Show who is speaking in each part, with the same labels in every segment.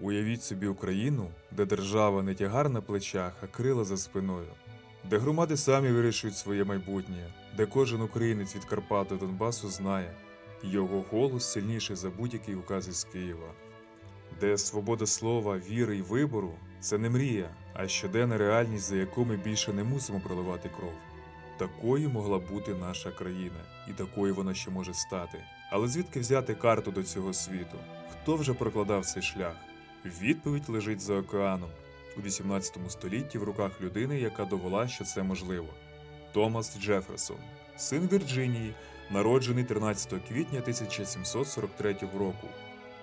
Speaker 1: Уявіть собі Україну, де держава не тягар на плечах, а крила за спиною, де громади самі вирішують своє майбутнє, де кожен українець від Карпат до Донбасу знає, його голос сильніший за будь-який указ із Києва, де свобода слова, віри і вибору це не мрія, а щоденна реальність, за яку ми більше не мусимо проливати кров. Такою могла бути наша країна, і такою вона ще може стати. Але звідки взяти карту до цього світу? Хто вже прокладав цей шлях? Відповідь лежить за океаном у 18 столітті в руках людини, яка довела, що це можливо. Томас Джеферсон, син Вірджинії, народжений 13 квітня 1743 року.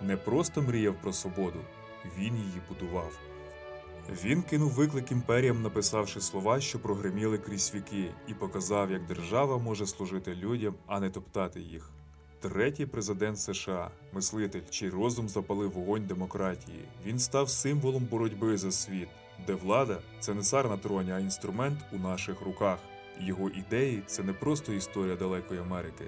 Speaker 1: Не просто мріяв про свободу, він її будував. Він кинув виклик імперіям, написавши слова, що прогреміли крізь віки, і показав, як держава може служити людям, а не топтати їх. Третій президент США, мислитель, чий розум запалив вогонь демократії. Він став символом боротьби за світ, де влада це не цар на троні, а інструмент у наших руках. Його ідеї це не просто історія далекої Америки,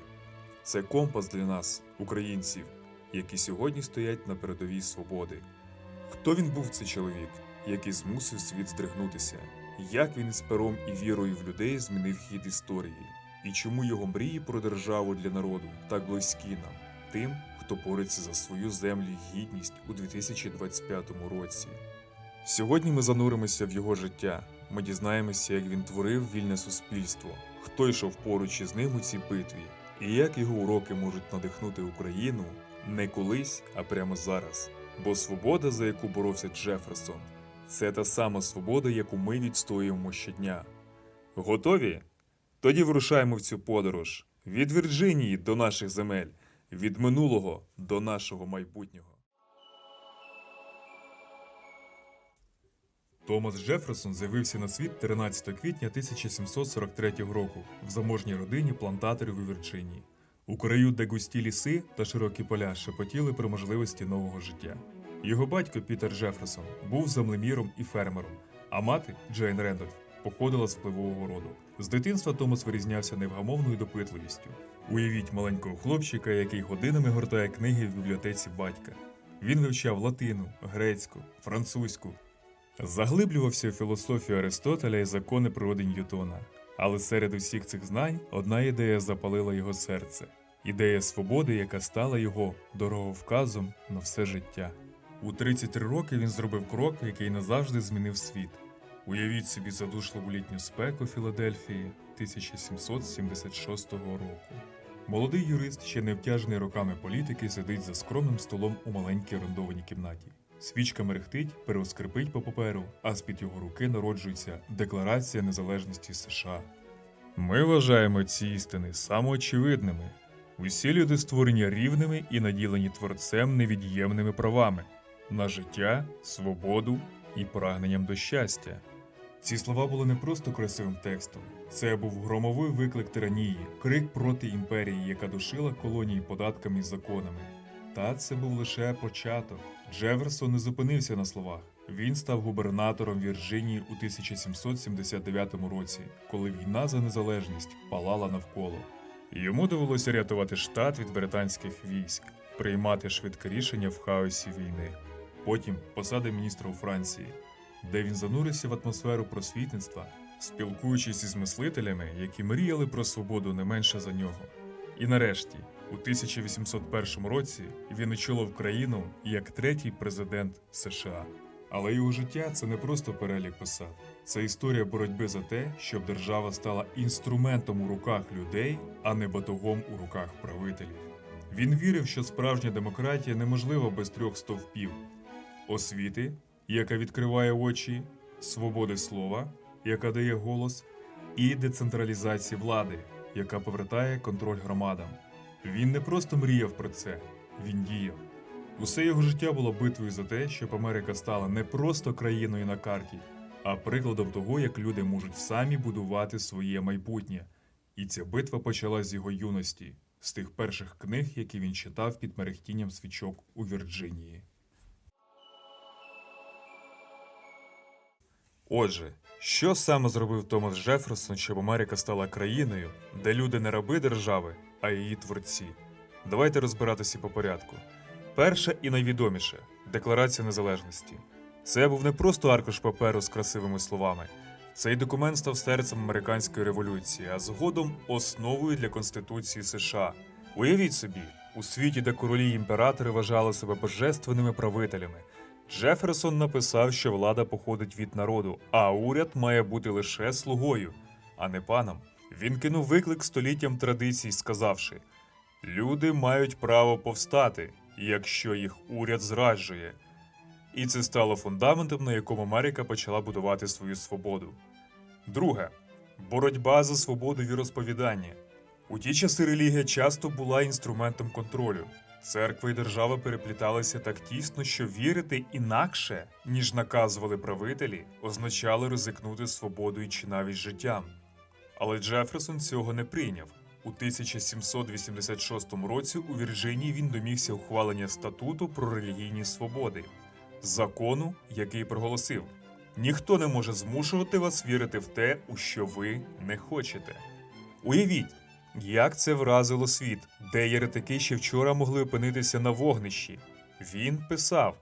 Speaker 1: це компас для нас, українців, які сьогодні стоять на передовій свободи. Хто він був цей чоловік, який змусив світ здригнутися? Як він із пером і вірою в людей змінив хід історії? І чому його мрії про державу для народу так близькі нам, тим, хто бореться за свою землю і гідність у 2025 році? Сьогодні ми зануримося в його життя. Ми дізнаємося, як він творив вільне суспільство, хто йшов поруч із ним у цій битві, і як його уроки можуть надихнути Україну не колись, а прямо зараз. Бо свобода, за яку боровся Джеферсон, це та сама свобода, яку ми відстоюємо щодня. Готові? Тоді вирушаємо в цю подорож від Вірджинії до наших земель, від минулого до нашого майбутнього. Томас Джеферсон з'явився на світ 13 квітня 1743 року в заможній родині плантаторів у Вірджинії. У краю, де густі ліси та широкі поля шепотіли про можливості нового життя. Його батько Пітер Джеферсон був землеміром і фермером, а мати Джейн Рендольф походила з впливового роду. З дитинства Томас вирізнявся невгамовною допитливістю. Уявіть маленького хлопчика, який годинами гортає книги в бібліотеці батька. Він вивчав латину, грецьку, французьку, заглиблювався у філософію Аристотеля і закони природи Ньютона. Але серед усіх цих знань одна ідея запалила його серце ідея свободи, яка стала його дороговказом на все життя. У 33 роки він зробив крок, який назавжди змінив світ. Уявіть собі задушливу літню спеку Філадельфії 1776 року. Молодий юрист, ще не обтяжений роками політики, сидить за скромним столом у маленькій орендованій кімнаті. Свічка мерехтить, переоскрипить по паперу, а з-під його руки народжується Декларація незалежності США. Ми вважаємо ці істини самоочевидними. Усі люди створені рівними і наділені творцем невід'ємними правами на життя, свободу і прагненням до щастя. Ці слова були не просто красивим текстом, це був громовий виклик тиранії, крик проти імперії, яка душила колонії податками і законами. Та це був лише початок. Джеферсон не зупинився на словах. Він став губернатором Вірджинії у 1779 році, коли війна за незалежність палала навколо. Йому довелося рятувати штат від британських військ, приймати швидке рішення в хаосі війни. Потім посада міністра у Франції, де він занурився в атмосферу просвітництва, спілкуючись із мислителями, які мріяли про свободу не менше за нього. І нарешті, у 1801 році він очолив країну як третій президент США. Але його життя це не просто перелік посад, це історія боротьби за те, щоб держава стала інструментом у руках людей, а не батогом у руках правителів. Він вірив, що справжня демократія неможлива без трьох стовпів: освіти, яка відкриває очі, свободи слова, яка дає голос, і децентралізації влади, яка повертає контроль громадам. Він не просто мріяв про це, він діяв. Усе його життя було битвою за те, щоб Америка стала не просто країною на карті, а прикладом того, як люди можуть самі будувати своє майбутнє. І ця битва почалась з його юності, з тих перших книг, які він читав під мерехтінням свічок у Вірджинії. Отже, що саме зробив Томас Джеферсон, щоб Америка стала країною, де люди не раби держави, а її творці? Давайте розбиратися по порядку. Перше і найвідоміше Декларація незалежності. Це був не просто аркуш паперу з красивими словами. Цей документ став серцем американської революції, а згодом основою для Конституції США. Уявіть собі, у світі, де королі й імператори вважали себе божественними правителями, Джеферсон написав, що влада походить від народу, а уряд має бути лише слугою, а не паном. Він кинув виклик століттям традицій, сказавши: люди мають право повстати, якщо їх уряд зраджує. І це стало фундаментом, на якому Америка почала будувати свою свободу. Друге боротьба за свободу віросповідання. У ті часи релігія часто була інструментом контролю. Церква і держава перепліталися так тісно, що вірити інакше, ніж наказували правителі, означало ризикнути свободою чи навіть життям. Але Джеферсон цього не прийняв. У 1786 році у Вірджинії він домігся ухвалення статуту про релігійні свободи, закону, який проголосив: ніхто не може змушувати вас вірити в те, у що ви не хочете. Уявіть, як це вразило світ, де єретики ще вчора могли опинитися на вогнищі. Він писав: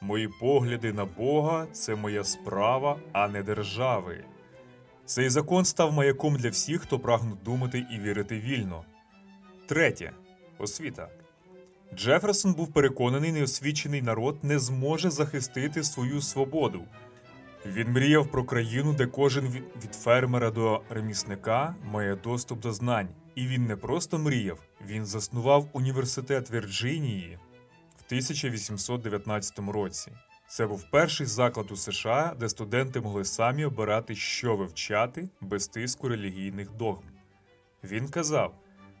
Speaker 1: Мої погляди на Бога це моя справа, а не держави. Цей закон став маяком для всіх, хто прагнув думати і вірити вільно. Третє освіта. Джеферсон був переконаний, неосвічений народ не зможе захистити свою свободу. Він мріяв про країну, де кожен від- фермера до ремісника має доступ до знань. І він не просто мріяв, він заснував університет Вірджинії в 1819 році. Це був перший заклад у США, де студенти могли самі обирати, що вивчати без тиску релігійних догм. Він казав: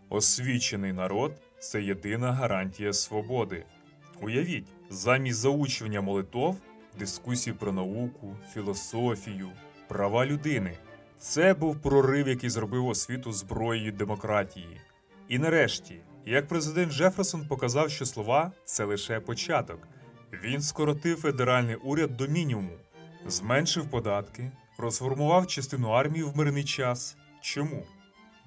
Speaker 1: освічений народ це єдина гарантія свободи. Уявіть, замість заучування молитов, дискусій про науку, філософію, права людини. Це був прорив, який зробив освіту зброєю демократії. І нарешті, як президент Джеферсон показав, що слова це лише початок. Він скоротив федеральний уряд до мінімуму, зменшив податки, розформував частину армії в мирний час. Чому?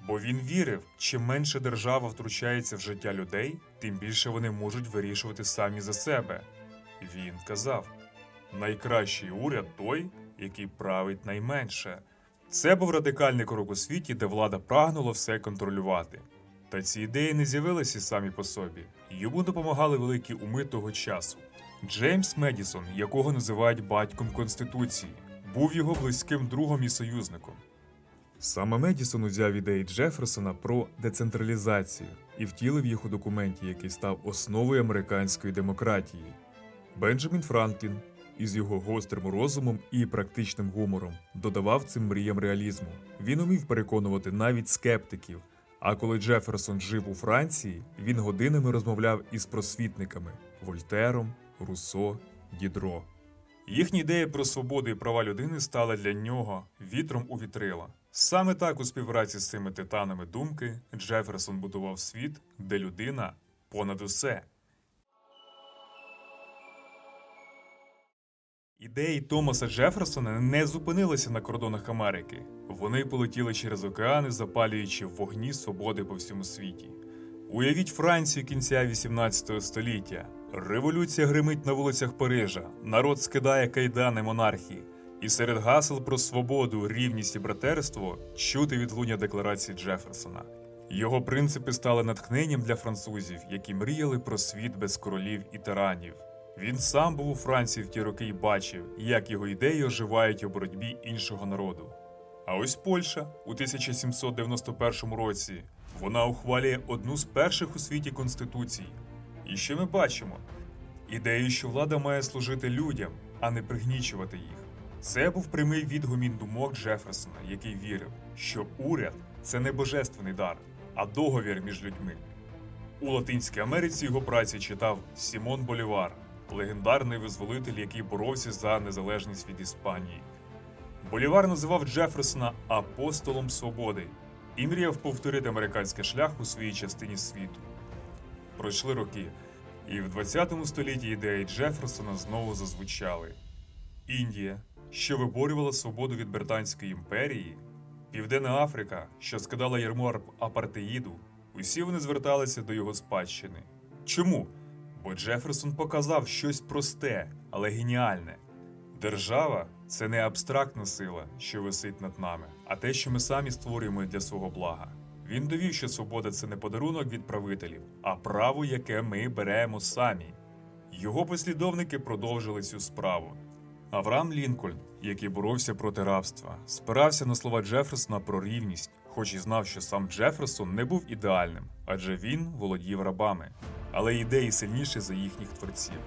Speaker 1: Бо він вірив, чим менше держава втручається в життя людей, тим більше вони можуть вирішувати самі за себе. Він казав: найкращий уряд той, який править найменше. Це був радикальний крок у світі, де влада прагнула все контролювати. Та ці ідеї не з'явилися самі по собі. Йому допомагали великі уми того часу. Джеймс Медісон, якого називають батьком Конституції, був його близьким другом і союзником. Саме Медісон узяв ідеї Джеферсона про децентралізацію і втілив їх у документі, який став основою американської демократії. Бенджамін Франклін із його гострим розумом і практичним гумором додавав цим мріям реалізму. Він умів переконувати навіть скептиків. А коли Джеферсон жив у Франції, він годинами розмовляв із просвітниками Вольтером, Руссо, Дідро. Їхні ідеї про свободу і права людини стали для нього вітром у вітрила. Саме так у співпраці з цими титанами думки Джеферсон будував світ, де людина понад усе. Ідеї Томаса Джеферсона не зупинилися на кордонах Америки. Вони полетіли через океани, запалюючи вогні свободи по всьому світі. Уявіть Францію кінця 18 століття. Революція гримить на вулицях Парижа, народ скидає кайдани монархії, і серед гасел про свободу, рівність і братерство чути відлуння декларації Джеферсона. Його принципи стали натхненням для французів, які мріяли про світ без королів і тиранів. Він сам був у Франції в ті роки і бачив, як його ідеї оживають у боротьбі іншого народу. А ось Польща у 1791 році вона ухвалює одну з перших у світі конституцій. І що ми бачимо? Ідею, що влада має служити людям, а не пригнічувати їх. Це був прямий відгумін думок Джеферсона, який вірив, що уряд це не божественний дар, а договір між людьми. У Латинській Америці його праці читав Сімон Болівар, легендарний визволитель, який боровся за незалежність від Іспанії. Болівар називав Джеферсона апостолом свободи і мріяв повторити американський шлях у своїй частині світу. Пройшли роки, і в 20 столітті ідеї Джеферсона знову зазвучали. Індія, що виборювала свободу від Британської імперії, Південна Африка, що скидала ярмо апартеїду, усі вони зверталися до його спадщини. Чому? Бо Джеферсон показав щось просте, але геніальне. Держава це не абстрактна сила, що висить над нами, а те, що ми самі створюємо для свого блага. Він довів, що свобода це не подарунок від правителів, а право, яке ми беремо самі. Його послідовники продовжили цю справу. Авраам Лінкольн, який боровся проти рабства, спирався на слова Джеферсона про рівність, хоч і знав, що сам Джеферсон не був ідеальним, адже він володів рабами, але ідеї сильніші за їхніх творців.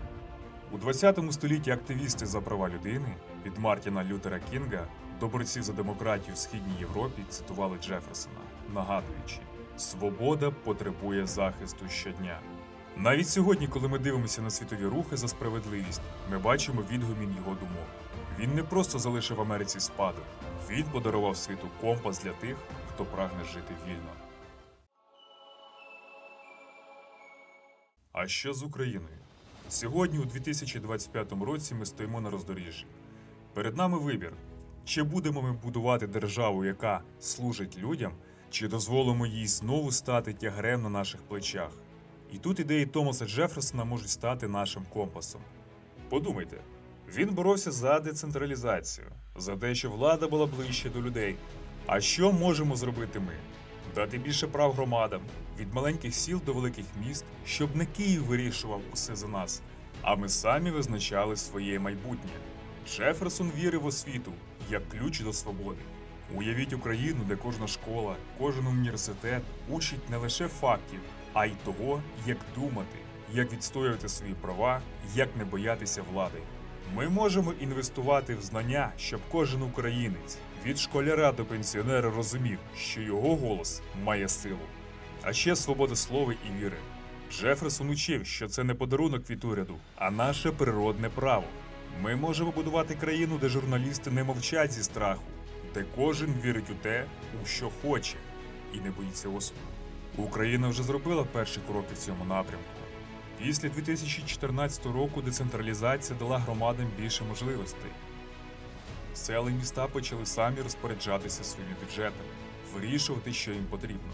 Speaker 1: У 20 столітті активісти за права людини від Мартіна Лютера Кінга до борців за демократію в Східній Європі цитували Джеферсона, нагадуючи: Свобода потребує захисту щодня. Навіть сьогодні, коли ми дивимося на світові рухи за справедливість, ми бачимо відгумін його думок. Він не просто залишив Америці спадок, він подарував світу компас для тих, хто прагне жити вільно. А що з Україною? Сьогодні, у 2025 році, ми стоїмо на роздоріжжі. Перед нами вибір: чи будемо ми будувати державу, яка служить людям, чи дозволимо їй знову стати тягарем на наших плечах. І тут ідеї Томаса Джеферсона можуть стати нашим компасом. Подумайте, він боровся за децентралізацію, за те, що влада була ближче до людей. А що можемо зробити ми? Дати більше прав громадам від маленьких сіл до великих міст, щоб не Київ вирішував усе за нас, а ми самі визначали своє майбутнє. Джеферсон вірив у освіту як ключ до свободи. Уявіть Україну, де кожна школа, кожен університет учить не лише фактів, а й того, як думати, як відстоювати свої права, як не боятися влади. Ми можемо інвестувати в знання, щоб кожен українець від школяра до пенсіонера розумів, що його голос має силу. А ще свобода слова і віри. Джеферсон учив, що це не подарунок від уряду, а наше природне право. Ми можемо будувати країну, де журналісти не мовчать зі страху, де кожен вірить у те, у що хоче, і не боїться осуду. Україна вже зробила перші кроки в цьому напрямку. Після 2014 року децентралізація дала громадам більше можливостей. Села і міста почали самі розпоряджатися своїми бюджетами, вирішувати, що їм потрібно.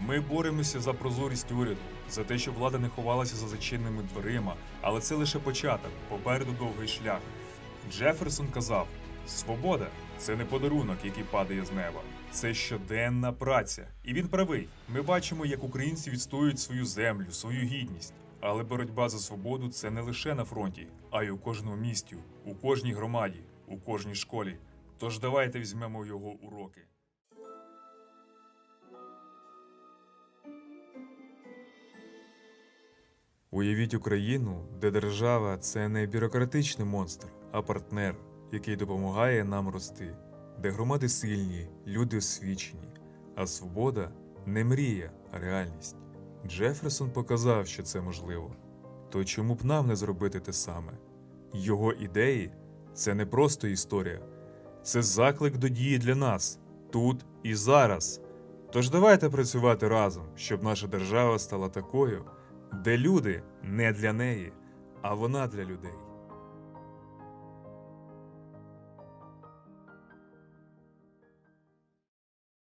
Speaker 1: Ми боремося за прозорість уряду, за те, щоб влада не ховалася за зачиненими дверима, але це лише початок, попереду довгий шлях. Джеферсон казав: Свобода це не подарунок, який падає з неба. Це щоденна праця. І він правий. Ми бачимо, як українці відстоюють свою землю, свою гідність. Але боротьба за свободу це не лише на фронті, а й у кожному місті, у кожній громаді, у кожній школі. Тож давайте візьмемо його уроки. Уявіть Україну, де держава це не бюрократичний монстр, а партнер, який допомагає нам рости, де громади сильні, люди освічені, а свобода не мрія, а реальність. Джеферсон показав, що це можливо. То чому б нам не зробити те саме? Його ідеї це не просто історія, це заклик до дії для нас тут і зараз. Тож давайте працювати разом, щоб наша держава стала такою, де люди не для неї, а вона для людей.